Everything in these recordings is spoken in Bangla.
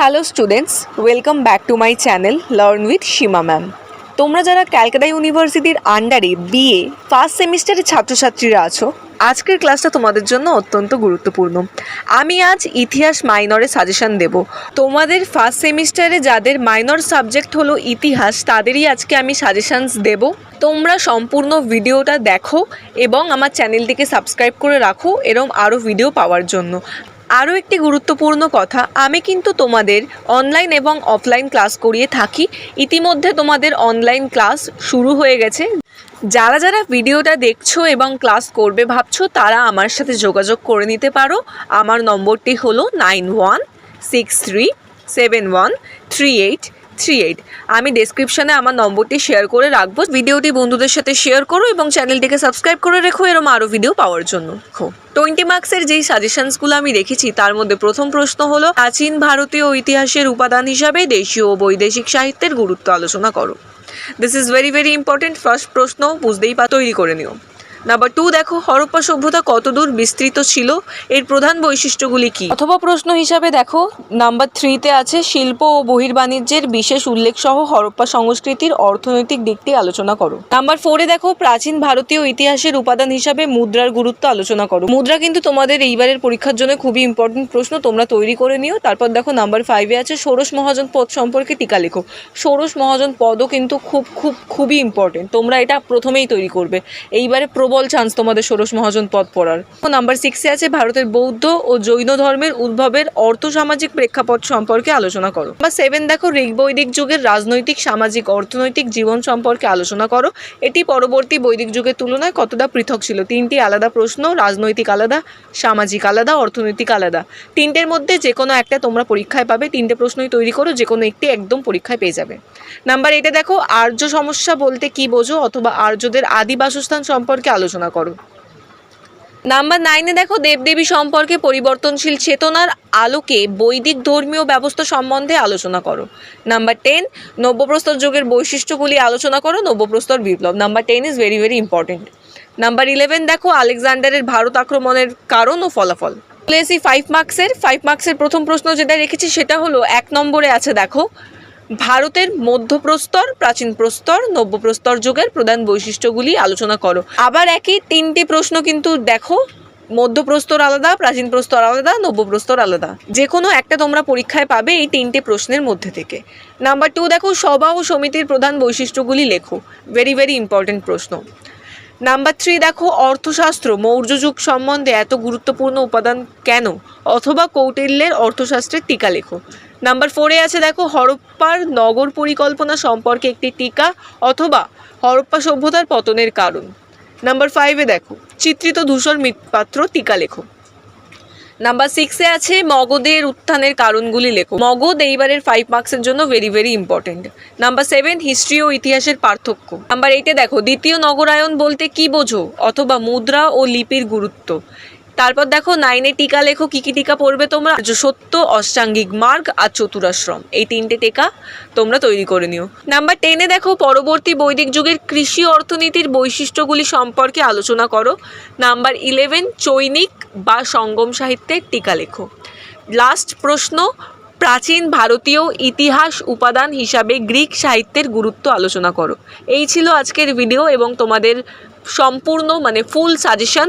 Hello students welcome back to my channel learn with Seema ma'am তোমরা যারা ক্যালকাটা ইউনিভার্সিটির আন্ডারে বিএ ফার্স্ট সেমিস্টারের ছাত্রছাত্রীরা আছো, আজকের ক্লাসটা তোমাদের জন্য অত্যন্ত গুরুত্বপূর্ণ। আমি আজ ইতিহাস মাইনরে সাজেশন দেব। তোমাদের ফার্স্ট সেমিস্টারে যাদের মাইনর সাবজেক্ট হলো ইতিহাস, তাদেরই আজকে আমি সাজেশানস দেব। তোমরা সম্পূর্ণ ভিডিওটা দেখো এবং আমার চ্যানেলটিকে সাবস্ক্রাইব করে রাখো, এরম আরও ভিডিও পাওয়ার জন্য। আরও একটি গুরুত্বপূর্ণ কথা, আমি কিন্তু তোমাদের অনলাইন এবং অফলাইন ক্লাস করিয়ে থাকি। ইতিমধ্যে তোমাদের অনলাইন ক্লাস শুরু হয়ে গেছে। যারা যারা ভিডিওটা দেখছ এবং ক্লাস করবে ভাবছ, তারা আমার সাথে যোগাযোগ করে নিতে পারো। আমার নম্বরটি হলো nine one six three seven one three eight three eight আমি ডেসক্রিপশানে আমার নম্বরটি শেয়ার করে রাখব। ভিডিওটি বন্ধুদের সাথে শেয়ার করো এবং চ্যানেলটিকে সাবস্ক্রাইব করে রেখো। এরম আরও ভিডিও পাওয়ার জন্য। টোয়েন্টি মার্কসের যেই সাজেশনসগুলো আমি রেখেছি তার মধ্যে প্রথম প্রশ্ন হলো, প্রাচীন ভারতীয় ইতিহাসের উপাদান হিসাবে দেশীয় ও বৈদেশিক সাহিত্যের গুরুত্ব আলোচনা করো। This is very very important first প্রশ্ন, বুঝতেই পা, তৈরি করে নিও। নাম্বার টু দেখো, হরপ্পা সভ্যতা কতদূর বিস্তৃত ছিল? এর প্রধান বৈশিষ্ট্যগুলি কি? অথবা প্রশ্ন হিসাবে দেখো নাম্বার থ্রিতে আছে শিল্প ও বহির্বাণিজ্যের বিশেষ উল্লেখ সহ হরপ্পা সংস্কৃতির অর্থনৈতিক দিকটি আলোচনা করো। নাম্বার ফোরে দেখো, প্রাচীন ভারতীয় ইতিহাসের উপাদান হিসাবে মুদ্রার গুরুত্ব আলোচনা করো। মুদ্রা কিন্তু তোমাদের এইবারের পরীক্ষার জন্য খুবই ইম্পর্টেন্ট প্রশ্ন, তোমরা তৈরি করে নিও। তারপর দেখো নাম্বার ফাইভে আছে, ষোড়শ মহাজন পদ সম্পর্কে টিকা লেখো। ষোড়শ মহাজন পদও কিন্তু খুব খুব, খুবই ইম্পর্টেন্ট তোমরা এটা প্রথমেই তৈরি করবে। এইবারে প্রবল চান্স তোমাদের ষোড়শ মহাজন পদ পড়ার। নাম্বার সিক্সে আছে ভারতের বৌদ্ধ ও জৈন ধর্মের উদ্ভবের অর্থসামাজিক প্রেক্ষাপট সম্পর্কে আলোচনা করো। বা সেভেন দেখো ঋগ বৈদিক যুগের রাজনৈতিক, সামাজিক, অর্থনৈতিক জীবন সম্পর্কে আলোচনা করো। এটি পরবর্তী বৈদিক যুগের তুলনায় কতটা পৃথক ছিল? তিনটি আলাদা প্রশ্ন, রাজনৈতিক আলাদা, সামাজিক আলাদা, অর্থনৈতিক আলাদা। তিনটের মধ্যে যে কোনো একটা তোমরা পরীক্ষায় পাবে, তিনটে প্রশ্নই তৈরি করো যে কোনো একটি একদম পরীক্ষায় পেয়ে যাবে। নাম্বার এইটে দেখো, আর্য সমস্যা বলতে কি বোঝো অথবা আর্যদের আদি বাসস্থান সম্পর্কে আলোচনা করো। নাম্বার নাইনে দেখো, দেবদেবী সম্পর্কে পরিবর্তনশীল চেতনার আলোকে বৈদিক ধর্মীয় ব্যবস্থা সম্বন্ধে আলোচনা করো। নাম্বার টেন, নব্যপ্রস্তর যুগের বৈশিষ্ট্যগুলি আলোচনা করো, নব্যপ্রস্তর বিপ্লব। Number ten is very very important number eleven দেখো, আলেকজান্ডারের ভারত আক্রমণের কারণ ও ফলাফল। এসি ফাইভ মার্কসের ফাইভ মার্কসের প্রথম প্রশ্ন যেটা রেখেছি সেটা হলো, এক নম্বরে আছে দেখো ভারতের মধ্যপ্রস্তর প্রাচীন প্রস্তর নব্যপ্রস্তর যুগের প্রধান বৈশিষ্ট্যগুলি আলোচনা করো। আবার একই তিনটি প্রশ্ন কিন্তু দেখো, মধ্যপ্রস্তর আলাদা প্রাচীন প্রস্তর আলাদা, নব্যপ্রস্তর আলাদা। যে কোনো একটা তোমরা পরীক্ষায় পাবে এই তিনটে প্রশ্নের মধ্যে থেকে। নাম্বার টু দেখো, সভা ও সমিতির প্রধান বৈশিষ্ট্যগুলি লেখো। ভেরি ভেরি ইম্পর্টেন্ট প্রশ্ন। নাম্বার থ্রি দেখো, অর্থশাস্ত্র মৌর্য যুগ সম্বন্ধে এত গুরুত্বপূর্ণ উপাদান কেন? অথবা কৌটিল্যের অর্থশাস্ত্রের টিকা লেখো। নাম্বার ফোরে আছে, দেখো, হরপ্পার নগর পরিকল্পনা সম্পর্কে একটি টিকা অথবা হরপ্পা সভ্যতার পতনের কারণ। নাম্বার ফাইভে দেখো, চিত্রিত ধূসর মৃৎপাত্র টিকা লেখো। নাম্বার সিক্সে আছে, মগধের উত্থানের কারণগুলি লেখো। মগধ এইবারের ফাইভ মার্কসের জন্য very very important number seven history ও ইতিহাসের পার্থক্য। নাম্বার এইটে দেখো, দ্বিতীয় নগরায়ন বলতে কি বোঝো? অথবা মুদ্রা ও লিপির গুরুত্ব। তারপর দেখো নাইনে টিকা লেখো, কি কি টিকা পড়বে তোমরা? সত্য, অষ্টাঙ্গিক মার্গ আর চতুরাশ্রম। এই তিনটে টিকা তোমরা তৈরি করে নিও। নাম্বার টেনে দেখো পরবর্তী বৈদিক যুগের কৃষি অর্থনীতির বৈশিষ্ট্যগুলি সম্পর্কে আলোচনা করো। নাম্বার ইলেভেন চৈনিক বা সঙ্গম সাহিত্যের টিকা লেখো। লাস্ট প্রশ্ন প্রাচীন ভারতীয় ইতিহাস উপাদান হিসাবে গ্রিক সাহিত্যের গুরুত্ব আলোচনা করো। এই ছিল আজকের ভিডিও এবং তোমাদের সম্পূর্ণ মানে ফুল সাজেশন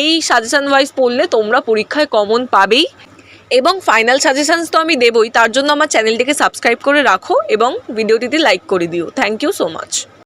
এই সাজেশন ওয়াইজ পড়লে তোমরা পরীক্ষায় কমন পাবেই। এবং ফাইনাল সাজেশানস তো আমি দেবই, তার জন্য আমার চ্যানেলটিকে সাবস্ক্রাইব করে রাখো এবং ভিডিওটিতে লাইক করে দিও। Thank you so much